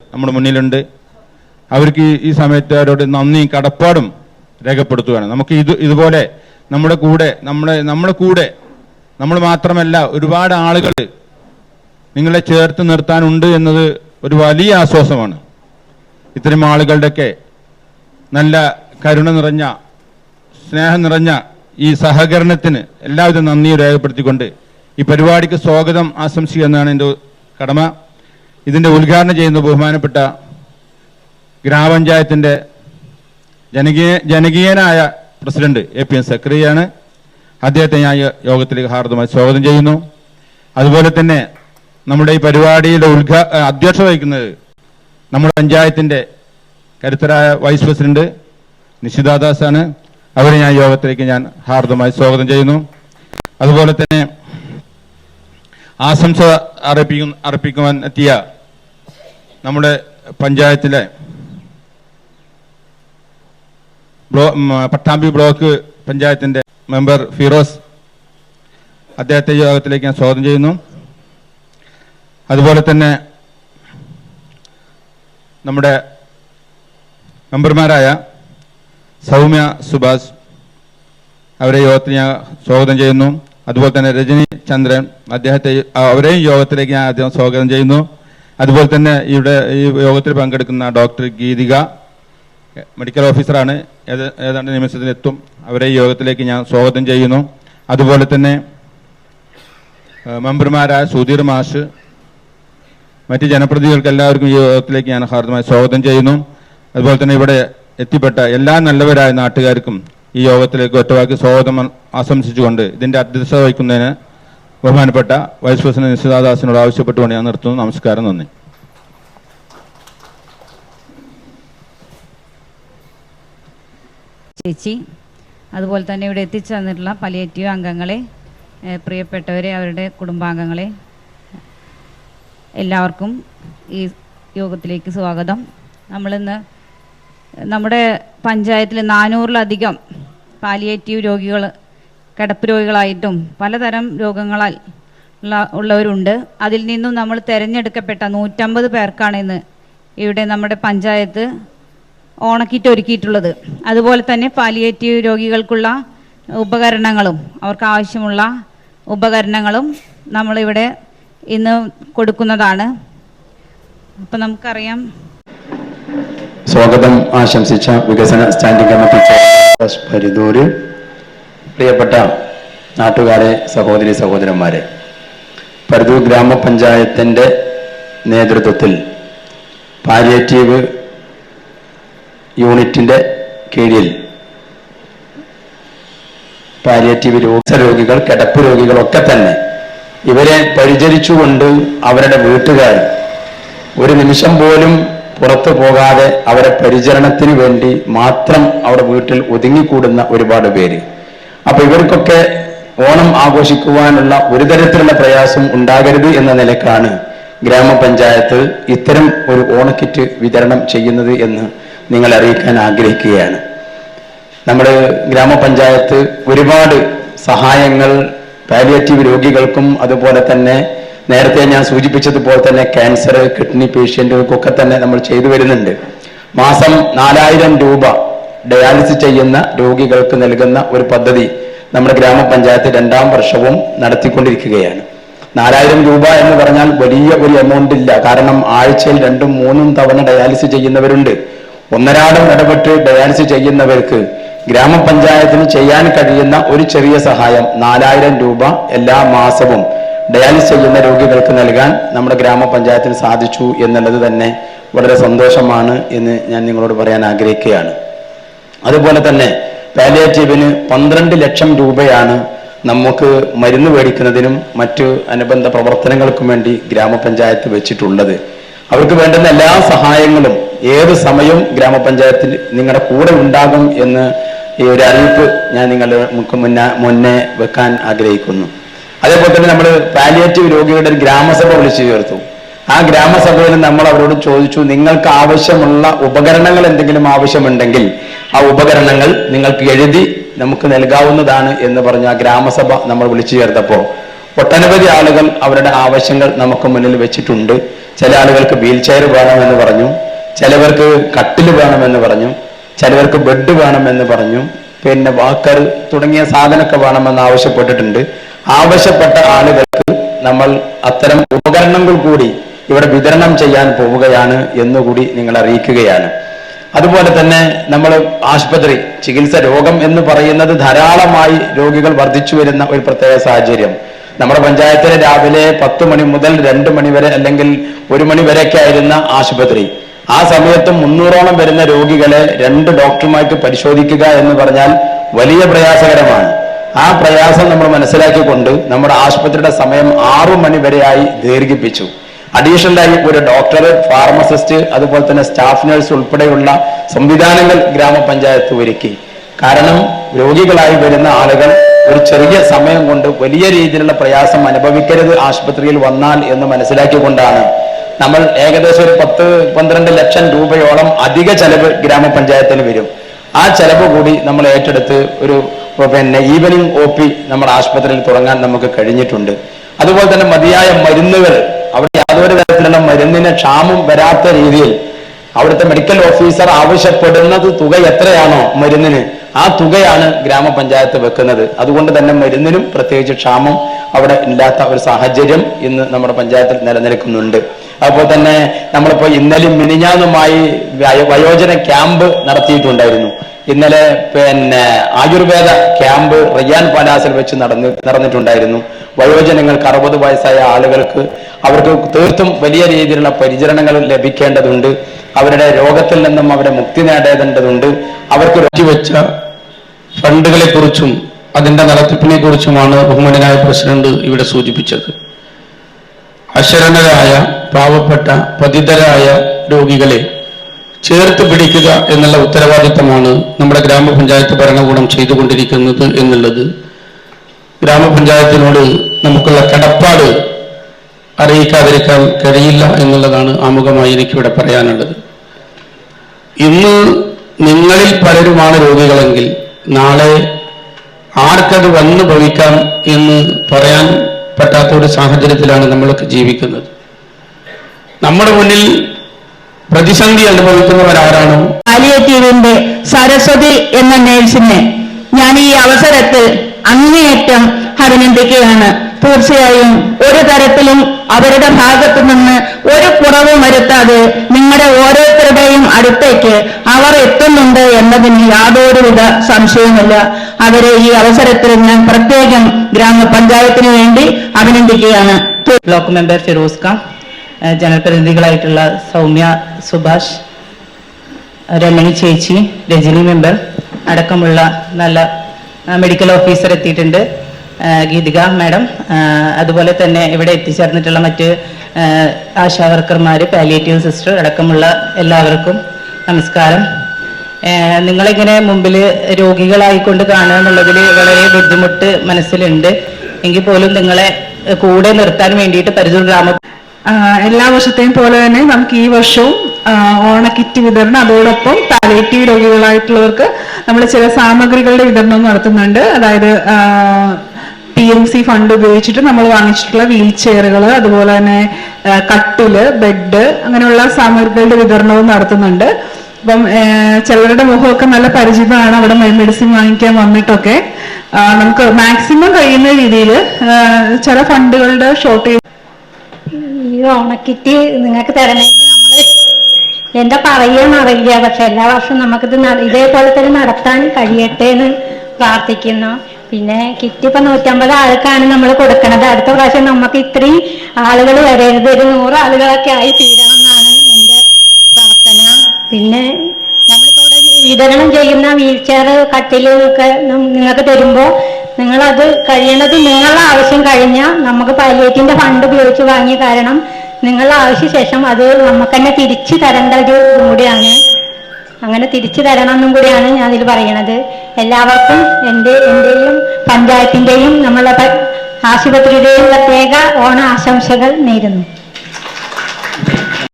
നമ്മുടെ മുന്നിലുണ്ട്. അവർക്ക് ഈ- സമയത്ത് അവരോട് നന്ദിയും കടപ്പാടും രേഖപ്പെടുത്തുകയാണ്. നമുക്ക് ഇത് ഇതുപോലെ നമ്മുടെ കൂടെ നമ്മുടെ നമ്മുടെ കൂടെ നമ്മൾ മാത്രമല്ല ഒരുപാട് ആളുകൾ നിങ്ങളെ ചേർത്ത് നിർത്താനുണ്ട് എന്നത് ഒരു വലിയ ആശ്വാസമാണ്. ഇത്തരം ആളുകളുടെയൊക്കെ നല്ല കരുണ നിറഞ്ഞ സ്നേഹം നിറഞ്ഞ ഈ സഹകരണത്തിന് എല്ലാവിധ നന്ദിയും രേഖപ്പെടുത്തിക്കൊണ്ട് ഈ പരിപാടിക്ക് സ്വാഗതം ആശംസിക്കുക എന്നാണ് എന്റെ കടമ. ഇതിന്റെ ഉദ്ഘാടനം ചെയ്യുന്ന ബഹുമാനപ്പെട്ട ഗ്രാമപഞ്ചായത്തിന്റെ ജനകീയ ജനകീയനായ പ്രസിഡന്റ് എ പി എം സക്രിയാണ്. അദ്ദേഹത്തെ ഞാൻ യോഗത്തിലേക്ക് ഹാർദമായി സ്വാഗതം ചെയ്യുന്നു. അതുപോലെ തന്നെ നമ്മുടെ ഈ പരിപാടിയുടെ ഉദ്ഘാ അധ്യക്ഷ വഹിക്കുന്നത് നമ്മുടെ പഞ്ചായത്തിന്റെ കരുത്തരായ വൈസ് പ്രസിഡന്റ് നിഷിതാദാസാണ് അവരെ ഞാൻ യോഗത്തിലേക്ക് ഞാൻ ഹാർദമായി സ്വാഗതം ചെയ്യുന്നു. അതുപോലെ തന്നെ ആശംസ അർപ്പിക്കും അർപ്പിക്കുവാൻ എത്തിയ നമ്മുടെ പഞ്ചായത്തിലെ പട്ടാമ്പി ബ്ലോക്ക് പഞ്ചായത്തിന്റെ മെമ്പർ ഫിറോസ് അദ്ദേഹത്തെ യോഗത്തിലേക്ക് ഞാൻ സ്വാഗതം ചെയ്യുന്നു. അതുപോലെ തന്നെ നമ്മുടെ മെമ്പർമാരായ സൗമ്യ സുഭാഷ് അവരെ യോഗത്തിൽ ഞാൻ സ്വാഗതം ചെയ്യുന്നു. അതുപോലെ തന്നെ രജനി ചന്ദ്രൻ അദ്ദേഹത്തെ അവരെയും യോഗത്തിലേക്ക് ഞാൻ അദ്ദേഹം സ്വാഗതം ചെയ്യുന്നു. അതുപോലെ തന്നെ ഇവിടെ ഈ യോഗത്തിൽ പങ്കെടുക്കുന്ന ഡോക്ടർ ഗീതിക മെഡിക്കൽ ഓഫീസറാണ് ഏത് ഏതാണ്ട് നിമിഷത്തിലെത്തും. അവരെ ഈ യോഗത്തിലേക്ക് ഞാൻ സ്വാഗതം ചെയ്യുന്നു. അതുപോലെ തന്നെ മെമ്പർമാരായ സുധീർ മാഷ് മറ്റ് ജനപ്രതിനിധികൾക്ക് എല്ലാവർക്കും ഈ യോഗത്തിലേക്ക് ഞാൻ ഹാർദമായി സ്വാഗതം ചെയ്യുന്നു. അതുപോലെ തന്നെ ഇവിടെ എത്തിപ്പെട്ട എല്ലാ നല്ലവരായ നാട്ടുകാർക്കും ഈ യോഗത്തിലേക്ക് ഒറ്റവാക്കി സ്വാഗതം ആശംസിച്ചുകൊണ്ട് ഇതിന്റെ അധ്യക്ഷത വഹിക്കുന്നതിന് ബഹുമാനപ്പെട്ട വൈസ് പ്രസിഡന്റ് നിശ്ചിതാദാസിനോട് ആവശ്യപ്പെട്ടുകൊണ്ട് ഞാൻ നിർത്തുന്നു. നമസ്കാരം നന്ദി. ചേച്ചി അതുപോലെ തന്നെ ഇവിടെ എത്തിച്ചേർന്നിട്ടുള്ള പലിയേറ്റീവ് അംഗങ്ങളെ പ്രിയപ്പെട്ടവരെ അവരുടെ കുടുംബാംഗങ്ങളെ എല്ലാവർക്കും ഈ യോഗത്തിലേക്ക് സ്വാഗതം. നമ്മളിന്ന് നമ്മുടെ പഞ്ചായത്തിൽ നാനൂറിലധികം പാലിയേറ്റീവ് രോഗികൾ കിടപ്പ് രോഗികളായിട്ടും പലതരം രോഗങ്ങളാൽ ഉള്ള ഉള്ളവരുണ്ട്. അതിൽ നിന്നും നമ്മൾ തിരഞ്ഞെടുക്കപ്പെട്ട നൂറ്റമ്പത് പേർക്കാണ് ഇന്ന് ഇവിടെ നമ്മുടെ പഞ്ചായത്ത് ഓണക്കിറ്റ് ഒരുക്കിയിട്ടുള്ളത്. അതുപോലെ തന്നെ പാലിയേറ്റീവ് രോഗികൾക്കുള്ള ഉപകരണങ്ങളും അവർക്ക് ആവശ്യമുള്ള ഉപകരണങ്ങളും നമ്മളിവിടെ ഇന്ന് കൊടുക്കുന്നതാണ്. അപ്പം നമുക്കറിയാം. സ്വാഗതം ആശംസിച്ച വികസന സ്റ്റാൻഡിംഗ് കമ്മിറ്റി ചെയർമാൻ പരിദൂര് പ്രിയപ്പെട്ട നാട്ടുകാരെ സഹോദരി സഹോദരന്മാരെ പരുതു ഗ്രാമപഞ്ചായത്തിന്റെ നേതൃത്വത്തിൽ പാലിയേറ്റീവ് യൂണിറ്റിന്റെ കീഴിൽ പാലിയേറ്റീവ് രോഗ രോഗികൾ കിടപ്പ് രോഗികളൊക്കെ തന്നെ ഇവരെ പരിചരിച്ചുകൊണ്ട് അവരുടെ വീട്ടുകാർ ഒരു നിമിഷം പോലും പുറത്തു പോകാതെ അവരെ പരിചരണത്തിന് വേണ്ടി മാത്രം അവരുടെ വീട്ടിൽ ഒതുങ്ങിക്കൂടുന്ന ഒരുപാട് പേര്. അപ്പൊ ഇവർക്കൊക്കെ ഓണം ആഘോഷിക്കുവാനുള്ള ഒരു തരത്തിലുള്ള പ്രയാസം ഉണ്ടാകരുത് എന്ന നിലക്കാണ് ഗ്രാമപഞ്ചായത്ത് ഇത്തരം ഒരു ഓണക്കിറ്റ് വിതരണം ചെയ്യുന്നത് എന്ന് നിങ്ങൾ അറിയിക്കാൻ ആഗ്രഹിക്കുകയാണ്. നമ്മുടെ ഗ്രാമപഞ്ചായത്ത് ഒരുപാട് സഹായങ്ങൾ പാലിയേറ്റീവ് രോഗികൾക്കും അതുപോലെ തന്നെ നേരത്തെ ഞാൻ സൂചിപ്പിച്ചതുപോലെ തന്നെ ക്യാൻസർ കിഡ്നി പേഷ്യന്റുകൾക്കൊക്കെ തന്നെ നമ്മൾ ചെയ്തു വരുന്നുണ്ട്. മാസം നാലായിരം രൂപ ഡയാലിസിസ് ചെയ്യുന്ന രോഗികൾക്ക് നൽകുന്ന ഒരു പദ്ധതി നമ്മുടെ ഗ്രാമപഞ്ചായത്ത് രണ്ടാം വർഷവും നടത്തിക്കൊണ്ടിരിക്കുകയാണ്. നാലായിരം രൂപ എന്ന് പറഞ്ഞാൽ വലിയ ഒരു എമൗണ്ട് ഇല്ല. കാരണം ആഴ്ചയിൽ രണ്ടും മൂന്നും തവണ ഡയാലിസിസ് ചെയ്യുന്നവരുണ്ട്. ഒന്നരാടം ഇടപെട്ട് ഡയാലിസിസ് ചെയ്യുന്നവർക്ക് ഗ്രാമപഞ്ചായത്തിന് ചെയ്യാൻ കഴിയുന്ന ഒരു ചെറിയ സഹായം നാലായിരം രൂപ എല്ലാ മാസവും ഡയാലിസിസ് ചെയ്യുന്ന രോഗികൾക്ക് നൽകാൻ നമ്മുടെ ഗ്രാമപഞ്ചായത്തിന് സാധിച്ചു എന്നുള്ളത് തന്നെ വളരെ സന്തോഷമാണ് എന്ന് ഞാൻ നിങ്ങളോട് പറയാൻ ആഗ്രഹിക്കുകയാണ്. അതുപോലെ തന്നെ പാലിയേറ്റീവിന് പന്ത്രണ്ട് ലക്ഷം രൂപയാണ് നമുക്ക് മരുന്ന് മേടിക്കുന്നതിനും മറ്റു അനുബന്ധ പ്രവർത്തനങ്ങൾക്കും വേണ്ടി ഗ്രാമപഞ്ചായത്ത് വെച്ചിട്ടുള്ളത്. അവർക്ക് വേണ്ടുന്ന എല്ലാ സഹായങ്ങളും ഏത് സമയവും ഗ്രാമപഞ്ചായത്തിൽ നിങ്ങളുടെ കൂടെ ഉണ്ടാകും എന്ന് ഈ ഒരു അറിയിപ്പ് ഞാൻ നിങ്ങളുടെ മുന്നേ മുന്നേ വെക്കാൻ ആഗ്രഹിക്കുന്നു. അതേപോലെ തന്നെ നമ്മൾ പാലിയേറ്റീവ് രോഗികളുടെ ഒരു ഗ്രാമസഭ വിളിച്ചു ചേർത്തു. ആ ഗ്രാമസഭയിൽ നമ്മൾ അവരോട് ചോദിച്ചു നിങ്ങൾക്ക് ആവശ്യമുള്ള ഉപകരണങ്ങൾ എന്തെങ്കിലും ആവശ്യമുണ്ടെങ്കിൽ ആ ഉപകരണങ്ങൾ നിങ്ങൾക്ക് എഴുതി നമുക്ക് നൽകാവുന്നതാണ് എന്ന് പറഞ്ഞ ഗ്രാമസഭ നമ്മൾ വിളിച്ചു ചേർത്തപ്പോൾ ഒട്ടനവധി ആളുകൾ അവരുടെ ആവശ്യങ്ങൾ നമുക്ക് മുന്നിൽ വെച്ചിട്ടുണ്ട്. ചില ആളുകൾക്ക് വീൽ ചെയർ വേണമെന്ന് പറഞ്ഞു ചിലവർക്ക് കട്ടിൽ വേണമെന്ന് പറഞ്ഞു ചിലവർക്ക് ബെഡ് വേണമെന്ന് പറഞ്ഞു പിന്നെ വാക്കർ തുടങ്ങിയ സാധനമൊക്കെ വേണമെന്ന് ആവശ്യപ്പെട്ടിട്ടുണ്ട്. ആവശ്യപ്പെട്ട ആളുകൾക്ക് നമ്മൾ അത്തരം ഉപകരണങ്ങൾ കൂടി ഇവിടെ വിതരണം ചെയ്യാൻ പോവുകയാണ് എന്നുകൂടി നിങ്ങൾ അറിയിക്കുകയാണ്. അതുപോലെ തന്നെ നമ്മൾ ആശുപത്രി ചികിത്സ രോഗം എന്ന് പറയുന്നത് ധാരാളമായി രോഗികൾ വർദ്ധിച്ചു വരുന്ന ഒരു പ്രത്യേക സാഹചര്യം. നമ്മുടെ പഞ്ചായത്തിൽ രാവിലെ പത്ത് മണി മുതൽ രണ്ട് മണി വരെ അല്ലെങ്കിൽ ഒരു മണി വരെയൊക്കെ ആയിരുന്ന ആശുപത്രി. ആ സമയത്ത് മുന്നൂറോളം വരുന്ന രോഗികളെ രണ്ട് ഡോക്ടർമാർക്ക് പരിശോധിക്കുക എന്ന് പറഞ്ഞാൽ വലിയ പ്രയാസകരമാണ്. ആ പ്രയാസം നമ്മൾ മനസ്സിലാക്കിക്കൊണ്ട് നമ്മുടെ ആശുപത്രിയുടെ സമയം ആറു മണി വരെയായി ദീർഘിപ്പിച്ചു. അഡീഷണൽ ആയി ഒരു ഡോക്ടർ ഫാർമസിസ്റ്റ് അതുപോലെ തന്നെ സ്റ്റാഫ് നഴ്സ് ഉൾപ്പെടെയുള്ള സംവിധാനങ്ങൾ ഗ്രാമപഞ്ചായത്ത് ഒരുക്കി. കാരണം രോഗികളായി വരുന്ന ആളുകൾ ഒരു ചെറിയ സമയം കൊണ്ട് വലിയ രീതിയിലുള്ള പ്രയാസം അനുഭവിക്കരുത് ആശുപത്രിയിൽ വന്നാൽ എന്ന് മനസ്സിലാക്കിക്കൊണ്ടാണ്. നമ്മൾ ഏകദേശം ഒരു പത്ത് പന്ത്രണ്ട് ലക്ഷം രൂപയോളം അധിക ചെലവ് ഗ്രാമപഞ്ചായത്തിന് വരും. ആ ചെലവ് കൂടി നമ്മൾ ഏറ്റെടുത്ത് ഒരു പിന്നെ ഈവനിങ് ഒ പി നമ്മുടെ ആശുപത്രിയിൽ തുടങ്ങാൻ നമുക്ക് കഴിഞ്ഞിട്ടുണ്ട്. അതുപോലെ തന്നെ മതിയായ മരുന്നുകൾ അവിടെ യാതൊരു തരത്തിലുള്ള മരുന്നിന് ക്ഷാമം വരാത്ത രീതിയിൽ അവിടുത്തെ മെഡിക്കൽ ഓഫീസർ ആവശ്യപ്പെടുന്നത് തുക എത്രയാണോ മരുന്നിന് ആ തുകയാണ് ഗ്രാമപഞ്ചായത്ത് വെക്കുന്നത്. അതുകൊണ്ട് തന്നെ മരുന്നിനും പ്രത്യേകിച്ച് ക്ഷാമം അവിടെ ഇല്ലാത്ത ഒരു സാഹചര്യം ഇന്ന് നമ്മുടെ പഞ്ചായത്തിൽ നിലനിൽക്കുന്നുണ്ട്. അതുപോലെ തന്നെ നമ്മളിപ്പോ ഇന്നലെ മിനിഞ്ഞാന്നുമായി വയോ- വയോജന ക്യാമ്പ് നടത്തിയിട്ടുണ്ടായിരുന്നു. ഇന്നലെ പിന്നെ ആയുർവേദ ക്യാമ്പ് റിയാൻ പാലാസിൽ വെച്ച് നടന്ന് നടന്നിട്ടുണ്ടായിരുന്നു. വയോജനങ്ങൾക്ക് അറുപത് വയസ്സായ ആളുകൾക്ക് അവർക്ക് തീർത്തും വലിയ രീതിയിലുള്ള പരിചരണങ്ങൾ ലഭിക്കേണ്ടതുണ്ട്. അവരുടെ രോഗത്തിൽ നിന്നും അവരെ മുക്തി നേടേണ്ടതുണ്ട്. അവർക്ക് വെച്ച ഫണ്ടുകളെ കുറിച്ചും അതിന്റെ നടത്തിപ്പിനെ കുറിച്ചുമാണ് ബഹുമാനായ പ്രസിഡന്റ് ഇവിടെ സൂചിപ്പിച്ചത്. അശരണരായ പാവപ്പെട്ട പതിതരായ രോഗികളെ ചേർത്ത് പിടിക്കുക എന്നുള്ള ഉത്തരവാദിത്തമാണ് നമ്മുടെ ഗ്രാമപഞ്ചായത്ത് ഭരണകൂടം ചെയ്തുകൊണ്ടിരിക്കുന്നത് എന്നുള്ളത്. ഗ്രാമപഞ്ചായത്തിനോട് നമുക്കുള്ള കടപ്പാട് അറിയിക്കാതിരിക്കാൻ കഴിയില്ല എന്നുള്ളതാണ് ആമുഖമായി എനിക്കിവിടെ പറയാനുള്ളത്. ഇന്ന് നിങ്ങളിൽ പലരുമാണ് രോഗികളെങ്കിൽ നാളെ ആർക്കത് വന്നു ഭവിക്കാം എന്ന് പറയാൻ പറ്റാത്ത ഒരു സാഹചര്യത്തിലാണ് നമ്മളൊക്കെ ജീവിക്കുന്നത്. നമ്മുടെ മുന്നിൽ പ്രതിസന്ധി അനുഭവിക്കുന്നവരാരാണോ? പാലിയേറ്റീവിന്റെ സരസ്വതി എന്ന നേഴ്സിനെ ഞാൻ ഈ അവസരത്തിൽ അങ്ങേയറ്റം അഭിനന്ദിക്കുകയാണ്. തീർച്ചയായും ഒരു തരത്തിലും അവരുടെ ഭാഗത്തു നിന്ന് ഒരു കുറവും വരുത്താതെ നിങ്ങളുടെ ഓരോരുത്തരുടെയും അടുത്തേക്ക് അവർ എത്തുന്നുണ്ട് എന്നതിന് യാതൊരുവിധ സംശയവുമില്ല. അവരെ ഈ അവസരത്തിൽ ഞാൻ പ്രത്യേകം ഗ്രാമപഞ്ചായത്തിന് വേണ്ടി അഭിനന്ദിക്കുകയാണ്. ബ്ലോക്ക് മെമ്പർ ഫിറോസ് ഖാൻ ജനപ്രതിനിധികളായിട്ടുള്ള സൗമ്യ സുഭാഷ് രമണി ചേച്ചി രജനി മെമ്പർ അടക്കമുള്ള നല്ല മെഡിക്കൽ ഓഫീസർ എത്തിയിട്ടുണ്ട്. ഗീതിക മാഡം അതുപോലെ തന്നെ ഇവിടെ എത്തിച്ചേർന്നിട്ടുള്ള മറ്റ് ആശാവർക്കർമാർ വർക്കർമാർ പാലിയേറ്റീവ് സിസ്റ്റർ അടക്കമുള്ള എല്ലാവർക്കും നമസ്കാരം. നിങ്ങളിങ്ങനെ മുമ്പിൽ രോഗികളായിക്കൊണ്ട് കാണുക എന്നുള്ളതിൽ വളരെ ബുദ്ധിമുട്ട് മനസ്സിലുണ്ട്. എങ്കിൽ പോലും നിങ്ങളെ കൂടെ നിർത്താൻ വേണ്ടിയിട്ട് പരിചൂർ ഗ്രാമ എല്ലാ വർഷത്തെയും പോലെ തന്നെ നമുക്ക് ഈ വർഷവും ഓണക്കിറ്റ് വിതരണം അതോടൊപ്പം പാലിയേറ്റീവ് രോഗികളായിട്ടുള്ളവർക്ക് നമ്മൾ ചില സാമഗ്രികളുടെ വിതരണം നടത്തുന്നുണ്ട്. അതായത് പി എം സി ഫണ്ട് ഉപയോഗിച്ചിട്ട് നമ്മൾ വാങ്ങിച്ചിട്ടുള്ള വീൽ ചെയറുകൾ അതുപോലെ തന്നെ കട്ടിൽ ബെഡ് അങ്ങനെയുള്ള സാമഗ്രികളുടെ വിതരണവും നടത്തുന്നുണ്ട്. അപ്പം ചിലരുടെ മുഖമൊക്കെ നല്ല പരിചിതമാണ് അവിടെ മെഡിസിൻ വാങ്ങിക്കാൻ വന്നിട്ടൊക്കെ. നമുക്ക് മാക്സിമം കഴിയുന്ന രീതിയിൽ ചില ഫണ്ടുകളുടെ ഷോർട്ടേജ് ഈ ഓണക്കിറ്റ് നിങ്ങൾക്ക് തരണമെങ്കിൽ നമ്മൾ എന്താ പറയാന്നറിയില്ല പക്ഷെ എല്ലാ വർഷവും നമുക്കിത് ഇതേപോലെ തന്നെ നടത്താൻ കഴിയട്ടെ എന്ന് പ്രാർത്ഥിക്കുന്നു. പിന്നെ കിറ്റ് ഇപ്പൊ നൂറ്റമ്പത് ആൾക്കാണ് നമ്മൾ കൊടുക്കണത്. അടുത്ത പ്രാവശ്യം നമുക്ക് ഇത്രയും ആളുകൾ വരരുത്. ഒരു നൂറ് ആളുകളൊക്കെ ആയി തീരണം എന്നാണ് എന്റെ പ്രാർത്ഥന. പിന്നെ നമ്മളിപ്പോ വിതരണം ചെയ്യുന്ന വീൽ ചെയർ കട്ടിൽ ഒക്കെ നിങ്ങൾക്ക് തരുമ്പോ നിങ്ങളത് കഴിയണത് നിങ്ങളുടെ ആവശ്യം കഴിഞ്ഞാൽ നമുക്ക് പാലിയേറ്റിന്റെ ഫണ്ട് ഉപയോഗിച്ച് വാങ്ങിയ കാരണം നിങ്ങളുടെ ആവശ്യ ശേഷം അത് നമുക്ക് തന്നെ തിരിച്ചു തരേണ്ട ഒരു കൂടിയാണ്. അങ്ങനെ തിരിച്ചു തരണം എന്നും കൂടിയാണ് ഞാൻ ഇതിൽ പറയണത് എല്ലാവർക്കും എന്റെ എന്റെയും പഞ്ചായത്തിന്റെയും നമ്മളെ ആശുപത്രിയുടെയും പ്രത്യേക ഓണ ആശംസകൾ നേരുന്നു.